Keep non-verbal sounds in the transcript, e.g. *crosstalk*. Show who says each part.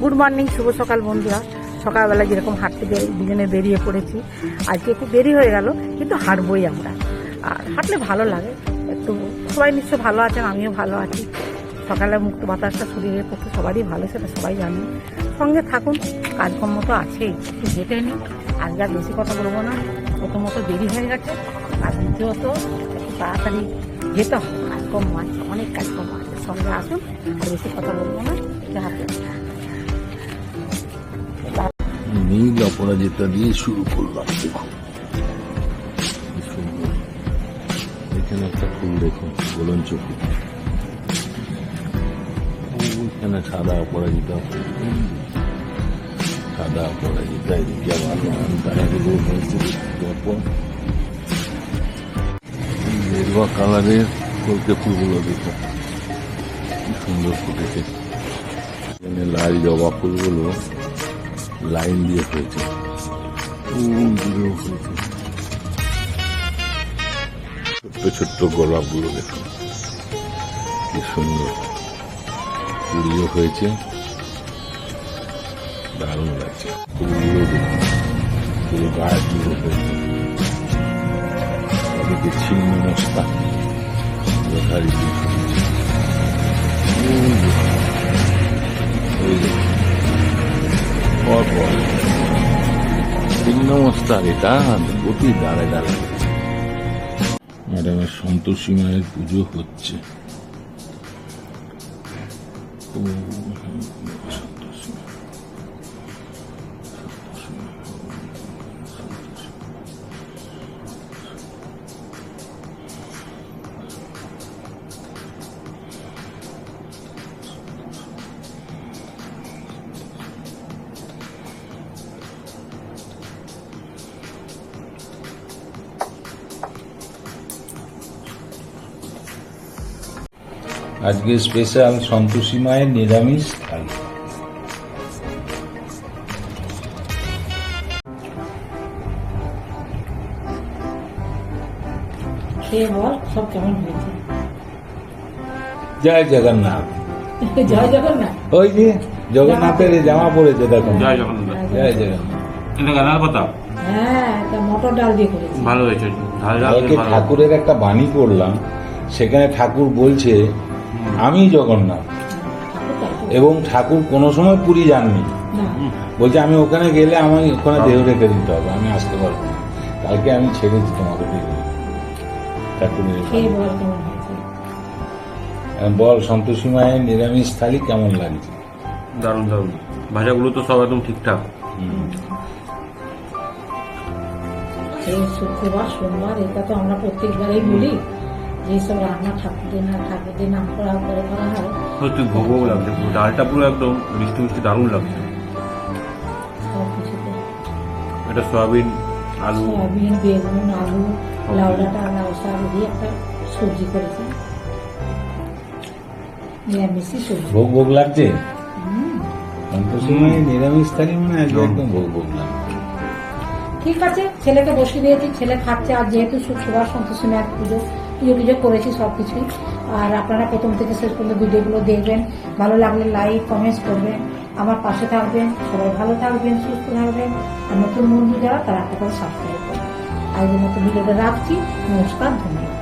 Speaker 1: Good morning, শুভ সকাল বন্ধুরা। সকালবেলা যেরকম হাঁটতে দুজনে বেরিয়ে পড়েছি। আজকে একটু দেরি হয়ে গেল, কিন্তু হাঁটবই আমরা। আর হাঁটলে ভালো লাগে। একটু সবাই নিশ্চয় ভালো আছেন, আমিও ভালো আছি। সকালে মুক্ত বাতাসটা শরীরের পক্ষে সবারই ভালো, সেটা সবাই জানি। সঙ্গে থাকুন, কাজকর্ম তো আছেই, একটু হেঁটে নিই আজকে আর বেশি কথা বলব না, প্রথমত দেরি হয়ে গেছে, আর দ্বিতীয়ত একটু তাড়াতাড়ি যেতে হবে। কাজকর্ম আছে, অনেক কাজকর্ম আছে। সঙ্গে আসুন, আর বেশি কথা বলব না।
Speaker 2: নীল অপরাজিতা দিয়ে শুরু করলাম, দেখুন। এখানে একটা ফুল দেখুন গোলঞ্চ ফুল এখানে সাদা অপরাজিতা সাদা অপরাজিতা, এদিকে আবার গাড়িগুলো হয়েছে কালারের কলকে ফুলগুলো দেখুন। সুন্দর ফুটেছে। এখানে লাল জবা ফুলগুলো লাইন দিয়ে হয়েছে। ছোট্ট ছোট্ট গোলাপগুলো দেখুন। কি সুন্দর। কুড়িও হয়েছে। দারুণ লাগছে। ফুলগুলো দেখুন পুরো গাছগুলো হয়েছে। ছিন্ন মস্তা। যথারীতি মস্তা এটা অতি দাঁড়ায় দাঁড়ায়। ম্যাডামের সন্তোষী মায়ের পুজো হচ্ছে। আজকে স্পেশাল সন্তোষী মায়ের নিরামিষ থালি। জয় জগন্নাথ। *laughs*
Speaker 1: জয় জগন্নাথ?
Speaker 2: ওই যে জগন্নাথের জামা পড়েছে দেখুন
Speaker 3: জয় জগন্নাথ।
Speaker 2: জয় জগন্নাথ।
Speaker 1: হ্যাঁ মটর ডাল দিয়ে করেছি।
Speaker 3: ভালো হয়েছে ঝাল ঝাল
Speaker 2: কালকে ঠাকুরের একটা বাণী করলাম সেখানে ঠাকুর বলছে আমি জগন্নাথ? এবং ঠাকুর কোনো সময় পুরী যাননি।
Speaker 1: না।
Speaker 2: বলছে আমি ওখানে গেলে আমি ওখানে দেহ রেখে দিতে হবে আমি আসতে পারব না। কালকে আমি ছেড়েছি তোমাকে দেখে ঠাকুরের
Speaker 1: বল
Speaker 2: এখন। বল সন্তোষী মায়ের নিরামিষ থালি কেমন লাগছে?
Speaker 3: দারুণ দারুণ। ভাজাগুলো তো সব একদম ঠিকঠাক।
Speaker 1: শুক্রবার সোমবার এটা তো আমরা প্রত্যেকবারেই বলি। যেসব রান্না ঠাকুরদের না ঠাকুরদের নাম করা করে করা হয়
Speaker 3: সত্যি ভোগও লাগছে পুরো ডালটা পুরো একদম মিষ্টি মিষ্টি দারুণ লাগছে। এটা সয়াবিন আলু।
Speaker 1: সয়াবিন বেগুন আলু লাউ ডাঁটা লাউ শাক দিয়ে একটা সবজি করেছি। নিরামিষই সবজি।
Speaker 2: ভোগ ভোগ লাগছে? নিরামিষ থালি মানে একদম ভোগ ভোগ লাগছে।
Speaker 1: ঠিক আছে ছেলেকে বসিয়ে দিয়েছি ছেলে খাচ্ছে আর যেহেতু শুক্রবার সন্তোষী মায়ের পুজো পুজো করেছি সব কিছুই। আর আপনারা প্রথম থেকে শেষ পর্যন্ত ভিডিওগুলো দেখবেন। ভালো লাগলে লাইক কমেন্টস করবেন। আমার পাশে থাকবেন। সবাই ভালো থাকবেন, সুস্থ থাকবেন। আর নতুন বন্ধু যারা তারা আপনাদের করে সাবস্ক্রাইব করবেন আজকের মতো ভিডিওটা রাখছি। নমস্কার, ধন্যবাদ।